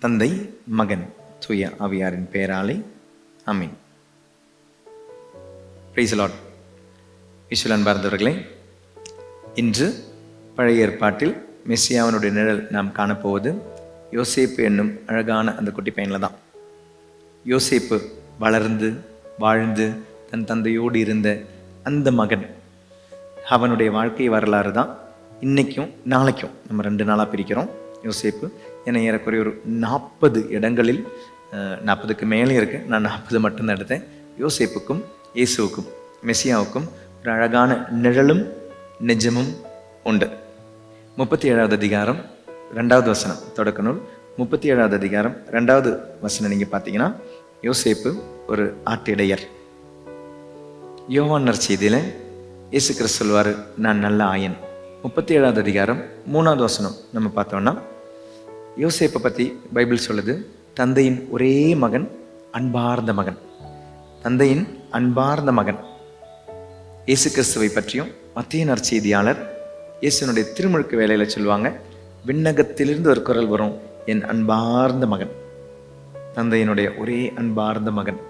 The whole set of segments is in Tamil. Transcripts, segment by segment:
தந்தை மகன் தூய அவியாரின் பெயராலே அமீன் பிரைசலாட் விஷுவல் அன்பார்ந்தவர்களே இன்று பழைய ஏற்பாட்டில் மெஸ்ஸியாவனுடைய நிழல் நாம் காணப்போவது யோசேப்பு என்னும் அழகான அந்த குட்டி பையனில் தான். யோசேப்பு வளர்ந்து வாழ்ந்து தன் தந்தையோடு இருந்த அந்த மகன் அவனுடைய வாழ்க்கை வரலாறு தான் இன்றைக்கும் நாளைக்கும் நம்ம ரெண்டு நாளாக பிரிக்கிறோம். யோசேப்பு ஏன்னா ஏறக்குறைய ஒரு நாற்பது இடங்களில் நாற்பதுக்கு மேலே இருக்கு. நான் நாற்பது மட்டும்தான் எடுத்தேன். யோசேப்புக்கும் இயேசுவுக்கும் மெஸ்ஸியாவுக்கும் ஒரு அழகான நிழலும் நிஜமும் உண்டு. முப்பத்தி ஏழாவது அதிகாரம் ரெண்டாவது வசனம் தொடக்க நூல் முப்பத்தி ஏழாவது அதிகாரம் ரெண்டாவது வசனம் நீங்கள் பார்த்தீங்கன்னா யோசேப்பு ஒரு ஆட்டிடையர். யோவான் செய்தியில் இயேசு கிறிஸ்து சொல்வார் நான் நல்ல ஆயன். முப்பத்தி ஏழாவது அதிகாரம் மூணாவது வசனம் நம்ம பார்த்தோம்னா யோசேப்பை பற்றி பைபிள் சொல்லுது தந்தையின் ஒரே மகன் அன்பார்ந்த மகன். தந்தையின் அன்பார்ந்த மகன். இயேசு கிறிஸ்துவை பற்றியும் மத்திய நற்செய்தியாளர் இயேசுனுடைய திருமுழுக்கு வேலையில் சொல்லுவாங்க விண்ணகத்திலிருந்து ஒரு குரல் வரும் என் அன்பார்ந்த மகன். தந்தையினுடைய ஒரே அன்பார்ந்த மகன்.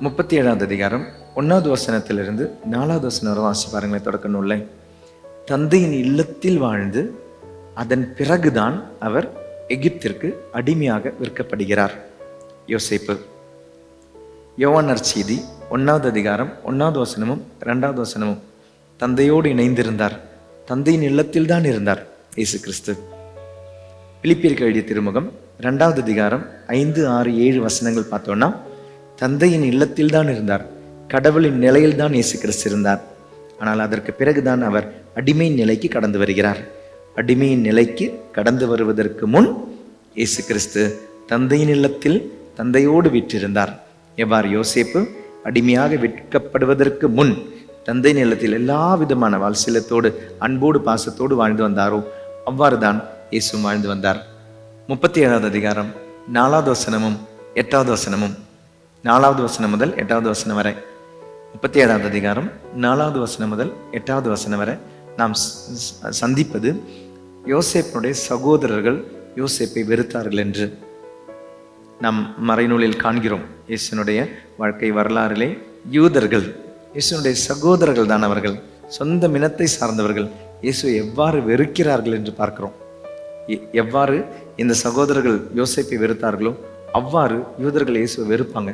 முப்பத்தி ஏழாவது அதிகாரம் ஒன்றாவது வசனத்திலிருந்து நாலாவது வசனம் வரை வாசி பாருங்களேன் தொடக்க நூல்ல. தந்தையின் இல்லத்தில் வாழ்ந்து அதன் பிறகுதான் அவர் எகிப்திற்கு அடிமையாக விற்கப்படுகிறார். யோசேப்பு. யோவானர் செய்தி ஒன்றாவது அதிகாரம் ஒன்றாவது வசனமும் ரெண்டாவது வசனமும். தந்தையோடு இணைந்திருந்தார். தந்தையின் இல்லத்தில் தான் இருந்தார் இயேசு கிறிஸ்து. பிலிப்பியர்கள் எழுதிய திருமுகம் ரெண்டாவது அதிகாரம் ஐந்து ஆறு ஏழு வசனங்கள் பார்த்தோன்னா தந்தையின் இல்லத்தில் தான் இருந்தார். கடவுளின் நிலையில் தான் இயேசு கிறிஸ்து இருந்தார். ஆனால் அதற்கு பிறகுதான் அவர் அடிமை நிலைக்கு கடந்து வருகிறார். அடிமையின் நிலைக்கு கடந்து வருவதற்கு முன் இயேசு கிறிஸ்து தந்தையின் இல்லத்தில் தந்தையோடு விற்றிருந்தார். எவ்வாறு யோசேப்பு அடிமையாக விற்கப்படுவதற்கு முன் தந்தை நிலத்தில் எல்லா விதமான வால்சிலத்தோடு அன்போடு பாசத்தோடு வாழ்ந்து வந்தாரோ அவ்வாறு தான் இயேசு வாழ்ந்து வந்தார். முப்பத்தி ஏழாவது அதிகாரம் நாலாவது வசனமும் எட்டாவது வசனமும். நாலாவது வசனம் முதல் எட்டாவது வசனம் வரை. முப்பத்தி ஏழாவது அதிகாரம் நாலாவது வசனம் முதல் எட்டாவது வசனம் வரை. நாம் சந்திப்பது யோசேப்பனுடைய சகோதரர்கள் யோசேப்பை வெறுத்தார்கள் என்று நாம் மறைநூலில் காண்கிறோம். இயேசுனுடைய வாழ்க்கை வரலாறிலே யூதர்கள் இயேசுனுடைய சகோதரர்கள் தான் அவர்கள். சொந்த மினத்தை சார்ந்தவர்கள். இயேசுவை எவ்வாறு வெறுக்கிறார்கள் என்று பார்க்கிறோம். எவ்வாறு இந்த சகோதரர்கள் யோசேப்பை வெறுத்தார்களோ அவ்வாறு யூதர்கள் இயேசுவை வெறுப்பாங்க.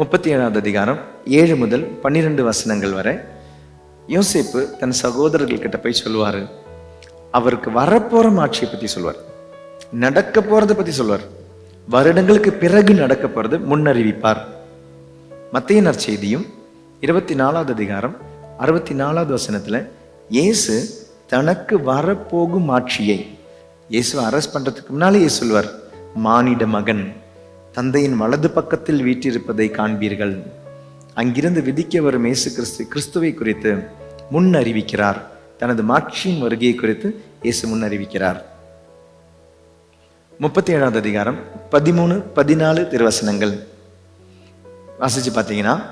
முப்பத்தி ஏழாவது அதிகாரம் ஏழு முதல் பன்னிரெண்டு வசனங்கள் வரை யோசேப்பு தன் சகோதரர்கள் கிட்ட போய் சொல்லுவார். அவருக்கு வரப்போற மாட்சியை பற்றி சொல்வார் நடக்க போறதை பற்றி சொல்வார் வருடங்களுக்கு பிறகு நடக்க போறது முன்னறிவிப்பார். மத்திய நற்செய்தியும் இருபத்தி நாலாவது அதிகாரம் அறுபத்தி நாலாவது வசனத்துல இயேசு தனக்கு வரப்போகும் ஆட்சியை இயேசு அரெஸ்ட் பண்றதுக்கு முன்னாலே இயேசு சொல்வார் மானிட மகன் தந்தையின் வலது பக்கத்தில் வீட்டிருப்பதை காண்பீர்கள். அங்கிருந்து விதிக்க வரும் இயேசு கிறிஸ்து கிறிஸ்துவை குறித்து முன் அறிவிக்கிறார் தனது மாட்சியின் வருகையை குறித்து இயேசு முன் அறிவிக்கிறார் முப்பத்தி ஏழாவது அதிகாரம் பதிமூணு பதினாலு திருவசனங்கள். வாசிச்சு பார்த்தீங்கன்னா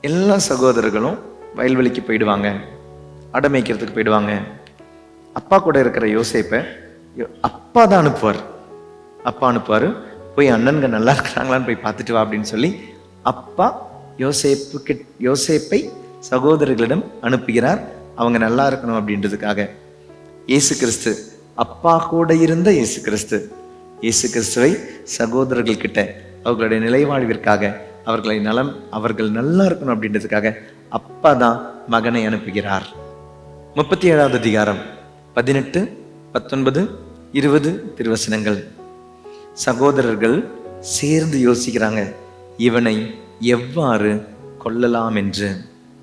எல்லா சகோதரர்களும் வயல்வெளிக்கு போயிடுவாங்க. அடமைக்கிறதுக்கு போயிடுவாங்க. அப்பா கூட இருக்கிற யோசிப்பை அப்பா தான் அனுப்புவார். அப்பா அனுப்புவார் போய் அண்ணன்கள் நல்லா இருக்கிறாங்களான்னு போய் பார்த்துட்டு வா அப்படின்னு சொல்லி அப்பா யோசேப்பு யோசேப்பை சகோதரர்களிடம் அனுப்புகிறார். அவங்க நல்லா இருக்கணும் அப்படின்றதுக்காக. இயேசு கிறிஸ்து அப்பா கூட இருந்த இயேசு கிறிஸ்து. இயேசு கிறிஸ்துவை சகோதரர்கள் கிட்ட அவர்களுடைய நிலைவாழ்விற்காக அவர்களை நலம் அவர்கள் நல்லா இருக்கணும் அப்படின்றதுக்காக அப்பா தான் மகனை அனுப்புகிறார். முப்பத்தி ஏழாவது அதிகாரம் பதினெட்டு பத்தொன்பது இருபது திருவசனங்கள். சகோதரர்கள் சேர்ந்து யோசிக்கிறாங்க இவனை எவ்வாறு கொல்லலாம் என்று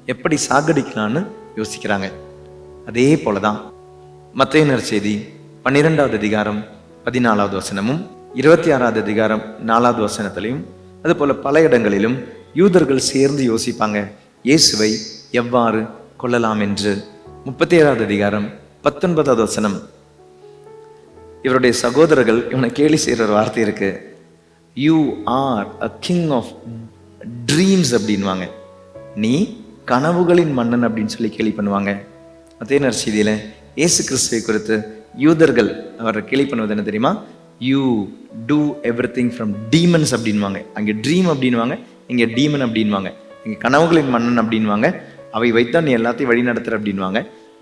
எப்படி சாகடிக்கலான்னு யோசிக்கிறாங்க. அதே போலதான் மத்தையனர் செய்தி பன்னிரெண்டாவது அதிகாரம் பதினாலாவது வசனமும் இருபத்தி ஆறாவது அதிகாரம் நாலாவது வசனத்திலையும் அதுபோல் பல இடங்களிலும் யூதர்கள் சேர்ந்து யோசிப்பாங்க. இயேசுவை எவ்வாறு கொள்ளலாம் என்று. முப்பத்தி ஏழாவது அதிகாரம் பத்தொன்பதாவது வசனம். இவருடைய சகோதரர்கள் இவனை கேலி செய்கிற ஒரு வார்த்தை இருக்கு. You are a king of dreams அப்படின்வாங்க நீ கனவுகளின் மன்னன் அப்படின்னு சொல்லி கேள்வி பண்ணுவாங்க. அதே நற்செய்தியில் இயேசு கிறிஸ்துவை குறித்து யூதர்கள் அவரை கேள்வி பண்ணுவது என்ன தெரியுமா? You do everything from demons அப்படின்வாங்க அங்கே ட்ரீம் அப்படின்வாங்க இங்கே டீமன் அப்படின்வாங்க இங்கே கனவுகளின் மன்னன் அப்படின்வாங்க அவை வைத்தான் நீ எல்லாத்தையும் வழி நடத்துற அப்படின்வாங்க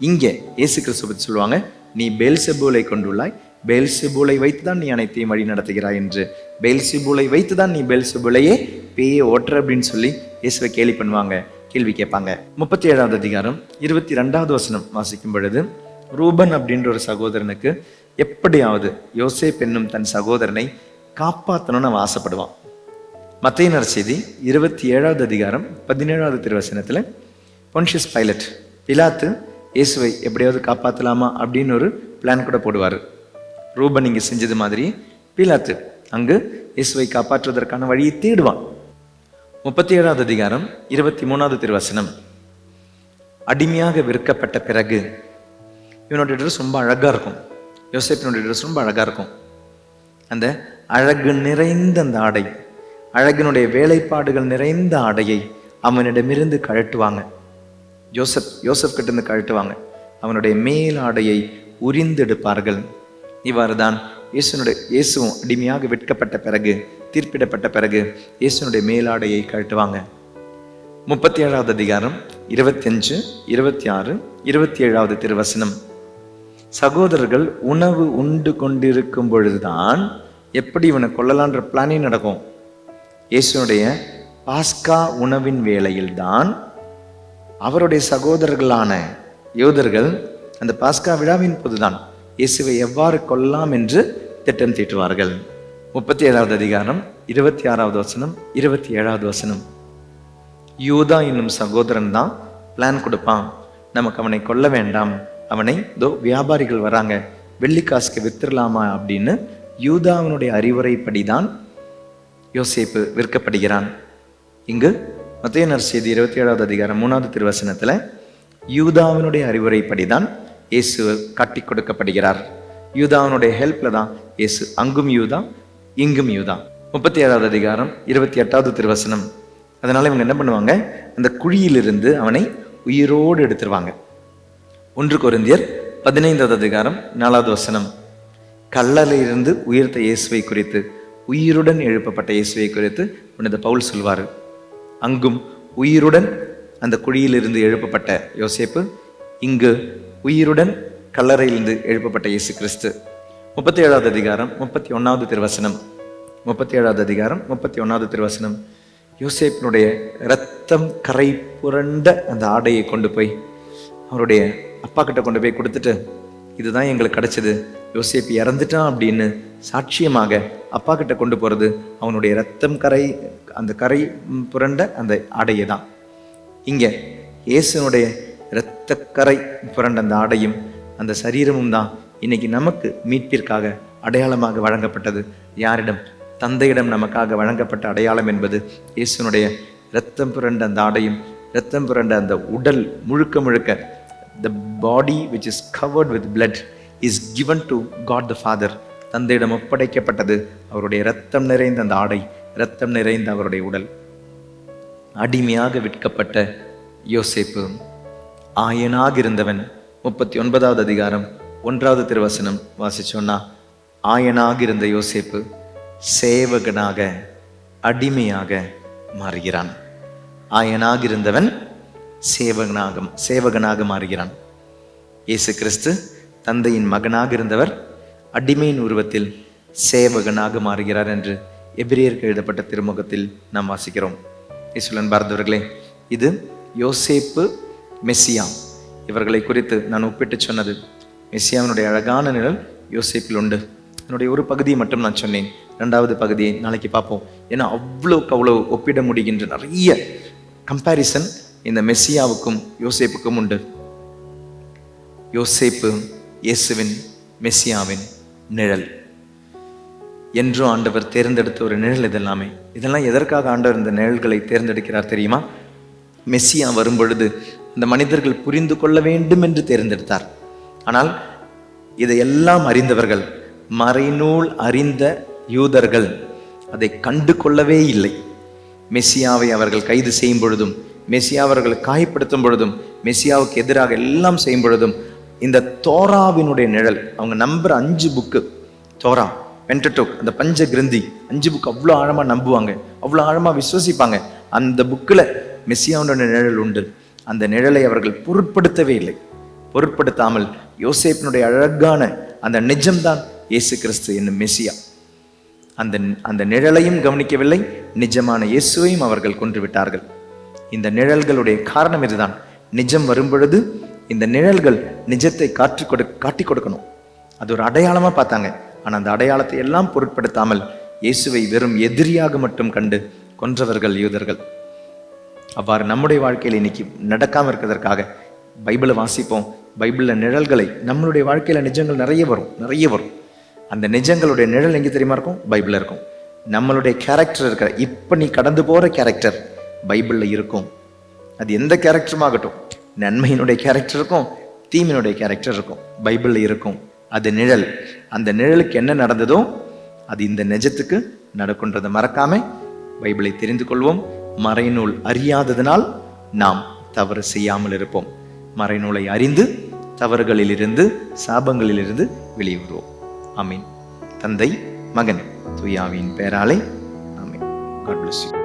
இங்கே இயேசு கிறிஸ்துவ பற்றி சொல்லுவாங்க நீ பெல்செபூலை கொண்டுள்ளாய். பேல்செபூலை வைத்து தான் நீ அனைத்தையும் வழி நடத்துகிறாய் என்று. பேல்செபூலை வைத்து தான் நீ பேல்செபூலையே பேயை ஓட்டுற அப்படின்னு சொல்லி இயேசுவை கேள்வி பண்ணுவாங்க கேள்வி கேட்பாங்க. முப்பத்தி ஏழாவது அதிகாரம் இருபத்தி ரெண்டாவது வசனம் வாசிக்கும் பொழுது ரூபன் அப்படின்ற ஒரு சகோதரனுக்கு எப்படியாவது யோசேப் என்னும் தன் சகோதரனை காப்பாற்றணும்னு அவன் ஆசைப்படுவான். மத்தையினர் செய்தி இருபத்தி ஏழாவது அதிகாரம் பதினேழாவது திருவசனத்தில் பொன்ஷியஸ் பைலட் பிலாத்து இயேசுவை எப்படியாவது காப்பாற்றலாமா அப்படின்னு ஒரு பிளான் கூட போடுவார். ரூபன் இங்கே செஞ்சது மாதிரி பிலாத்து அங்கு இயேசுவை காப்பாற்றுவதற்கான வழியை தேடுவான். முப்பத்தி ஏழாவது அதிகாரம் இருபத்தி மூணாவது திருவசனம். அடிமையாக விற்கப்பட்ட பிறகு இவனுடைய ட்ரெஸ் ரொம்ப அழகாக இருக்கும். யோசிப்பினுடைய ட்ரெஸ் ரொம்ப அழகாக இருக்கும். அந்த அழகு நிறைந்த அந்த ஆடை அழகினுடைய வேலைப்பாடுகள் நிறைந்த ஆடையை அவனிடமிருந்து கழட்டுவாங்க. யோசப் யோசப் கிட்டேருந்து கழட்டுவாங்க. அவனுடைய மேல் ஆடையை உரிந்தெடுப்பார்கள். இவ்வாறு தான் இயேசுனுடைய இயேசுவும் அடிமையாக விற்கப்பட்ட பிறகு தீர்ப்பிடப்பட்ட பிறகு இயேசுனுடைய மேலாடையை கழட்டுவாங்க. முப்பத்தி ஏழாவது அதிகாரம் இருபத்தஞ்சு இருபத்தி ஆறு இருபத்தி ஏழாவது திருவசனம். சகோதரர்கள் உணவு உண்டு கொண்டிருக்கும் பொழுதுதான் எப்படி இவனை கொல்லலான்ற பிளானே நடக்கும். இயேசுனுடைய பாஸ்கா உணவின் வேளையில்தான் அவருடைய சகோதரர்களான யோதர்கள் அந்த பாஸ்கா விழாவின் போதுதான் இயேசுவை எவ்வாறு கொல்லலாம் என்று திட்டம் தீட்டுவார்கள். முப்பத்தி ஏழாவது அதிகாரம் இருபத்தி ஆறாவது வசனம் இருபத்தி ஏழாவது வசனம். யூதா என்னும் சகோதரன் தான் பிளான் கொடுப்பான். நமக்கு அவனை கொல்ல வேண்டாம். அவனை இதோ வியாபாரிகள் வராங்க. வெள்ளிக்காசுக்கு வித்துடலாமா அப்படின்னு யூதாவினுடைய அறிவுரைப்படி தான் யோசேப்பு விற்கப்படுகிறான். இங்கு மத்திய செய்தி இருபத்தி ஏழாவது அதிகாரம் மூணாவது திருவசனத்தில் யூதாவினுடைய அறிவுரைப்படி தான் இயேசு காட்டி கொடுக்கப்படுகிறார். யூதாவினுடைய ஹெல்ப்ல தான் இயேசு அங்கும் யூதா இங்கும் யூதா முப்பத்தி ஏழாவது அதிகாரம் இருபத்தி எட்டாவது திருவசனம். அதனால இவங்க என்ன பண்ணுவாங்க? அந்த குழியிலிருந்து அவனை உயிரோடு எடுத்துருவாங்க. ஒன்று குருந்தியர் பதினைந்தாவது அதிகாரம் நாலாவது வசனம். கல்லறையிலிருந்து உயிர்த்த இயேசுவை குறித்து உயிருடன் எழுப்பப்பட்ட இயேசுவை குறித்து புனித பவுல் சொல்வார். அங்கும் உயிருடன் அந்த குழியிலிருந்து எழுப்பப்பட்ட யோசேப்பு இங்கு உயிருடன் கல்லறையிலிருந்து எழுப்பப்பட்ட இயேசு கிறிஸ்து. முப்பத்தி ஏழாவது அதிகாரம் முப்பத்தி ஒன்றாவது திருவசனம். முப்பத்தி ஏழாவது அதிகாரம் முப்பத்தி ஒன்றாவது திருவசனம். யோசேப்பினுடைய ரத்தம் கரை புரண்ட அந்த ஆடையை கொண்டு போய் அவருடைய அப்பா கிட்ட கொண்டு போய் கொடுத்துட்டு இதுதான் எங்களுக்கு கிடைச்சது. யோசேப் இறந்துட்டான் அப்படின்னு சாட்சியமாக அப்பா கிட்ட கொண்டு போகிறது அவனுடைய ரத்தம் கரை அந்த கரை புரண்ட அந்த ஆடையை தான். இங்கே இயேசுனுடைய இரத்தக்கரை புரண்ட அந்த ஆடையும் அந்த சரீரமும் தான் இன்னைக்கு நமக்கு மீட்பிற்காக அடையாளமாக வழங்கப்பட்டது. யாரிடம்? தந்தையிடம் நமக்காக வழங்கப்பட்ட அடையாளம் என்பது இயேசுனுடைய இரத்தம் புரண்ட அந்த ஆடையும் இரத்தம் புரண்ட அந்த உடல் முழுக்க முழுக்க the body which is covered with blood is given to God the Father தந்தையிடம் ஒப்படைக்கப்பட்டது அவருடைய இரத்தம் நிறைந்த அந்த ஆடை இரத்தம் நிறைந்த அவருடைய உடல். அடிமையாக விற்கப்பட்ட யோசேப்பு. ஆயனாக இருந்தவன். முப்பத்தி ஒன்பதாவது அதிகாரம். ஒன்றாவது திருவசனம் வாசிச்சோன்னா ஆயனாக இருந்த யோசேப்பு சேவகனாக அடிமையாக மாறுகிறான். ஆயனாக இருந்தவன் சேவகனாக சேவகனாக மாறுகிறான். இயேசு கிறிஸ்து தந்தையின் மகனாக இருந்தவர் அடிமையின் உருவத்தில் சேவகனாக மாறுகிறார் என்று எபிரியருக்கு எழுதப்பட்ட திருமுகத்தில் நாம் வாசிக்கிறோம். இசுலன் பாரதவர்களே இது யோசேப்பு மெஸ்ஸியா இவர்களை குறித்து நான் ஒப்பிட்டு சொன்னது மெஸ்ஸியாவினுடைய அழகான நிழல் யோசேப்பில் உண்டு. என்னுடைய ஒரு பகுதியை மட்டும் நான் சொன்னேன். ரெண்டாவது பகுதியை நாளைக்கு பார்ப்போம். ஏன்னா அவ்வளோக்கு அவ்வளோ ஒப்பிட முடிகின்ற நிறைய கம்பேரிசன் இந்த மெஸ்ஸியாவுக்கும் யோசேப்புக்கும் உண்டு. யோசேப்பு இயேசுவின் மெஸ்ஸியாவின் நிழல். என்றும் ஆண்டவர் தேர்ந்தெடுத்த ஒரு நிழல் இதெல்லாமே. இதெல்லாம் எதற்காக ஆண்டவர் இந்த நிழல்களை தேர்ந்தெடுக்கிறார் தெரியுமா? மெஸ்ஸியா வரும் பொழுது இந்த மனிதர்கள் புரிந்து கொள்ள வேண்டும் என்று தேர்ந்தெடுத்தார். ஆனால் இதையெல்லாம் அறிந்தவர்கள் மறைநூல் அறிந்த யூதர்கள் அதை கண்டு கொள்ளவே இல்லை. மெஸ்ஸியாவை அவர்கள் கைது செய்யும் பொழுதும் மெஸ்ஸியா அவர்கள் காயப்படுத்தும் பொழுதும் மெஸ்ஸியாவுக்கு எதிராக எல்லாம் செய்யும் பொழுதும் இந்த தோராவினுடைய நிழல் அவங்க நம்புற அஞ்சு புக்கு தோரா பென்டடோக் அந்த பஞ்ச கிரந்தி அஞ்சு புக் அவ்வளோ ஆழமாக நம்புவாங்க அவ்வளோ ஆழமாக விசுவசிப்பாங்க. அந்த புக்கில் மெஸ்ஸியாவுடைய நிழல் உண்டு. அந்த நிழலை அவர்கள் பொருட்படுத்தவே இல்லை. பொருட்படுத்தாமல் யோசேப்பினுடைய அழகான அந்த நிஜம்தான் இயேசு கிறிஸ்து என்னும் மெஸ்ஸியா அந்த அந்த நிழலையும் கவனிக்கவில்லை நிஜமான இயேசுவையும் அவர்கள் கொன்று விட்டார்கள் இந்த நிழல்களுடைய காரணம் இதுதான். நிஜம் வரும்பொழுது இந்த நிழல்கள் நிஜத்தை காற்று கொடு காட்டி கொடுக்கணும். அது ஒரு அடையாளமா பார்த்தாங்க. ஆனா அந்த அடையாளத்தை எல்லாம் பொருட்படுத்தாமல் இயேசுவை வெறும் எதிரியாக மட்டும் கண்டு கொன்றவர்கள் யூதர்கள். அவ்வாறு நம்முடைய வாழ்க்கையில் இன்னைக்கு நடக்காமல் இருக்கிறதற்காக பைபிளை வாசிப்போம். பைபிளில் நிழல்களை நம்மளுடைய வாழ்க்கையில் நிஜங்கள் நிறைய வரும் நிறைய வரும். அந்த நிஜங்களுடைய நிழல் எங்கே தெரியுமா இருக்கும்? பைபிளில் இருக்கும். நம்மளுடைய கேரக்டர் இருக்கிற இப்போ நீ கடந்து போகிற கேரக்டர் பைபிளில் இருக்கும். அது எந்த கேரக்டருமாகட்டும் நன்மையினுடைய கேரக்டர் இருக்கும் தீமையினுடைய கேரக்டர் இருக்கும். பைபிளில் இருக்கும். அது நிழல். அந்த நிழலுக்கு என்ன நடந்ததோ அது இந்த நிஜத்துக்கு நடக்குன்றதை மறக்காம பைபிளை தெரிந்து கொள்வோம். மறைநூல் அறியாததினால் நாம் தவறு செய்யாமல் இருப்போம். மறைநூலை அறிந்து தவறுகளிலிருந்து சாபங்களிலிருந்து வெளியே வருவோம் ஆமீன். தந்தை மகன் துயாவின் பேராலை ஆமீன். God bless you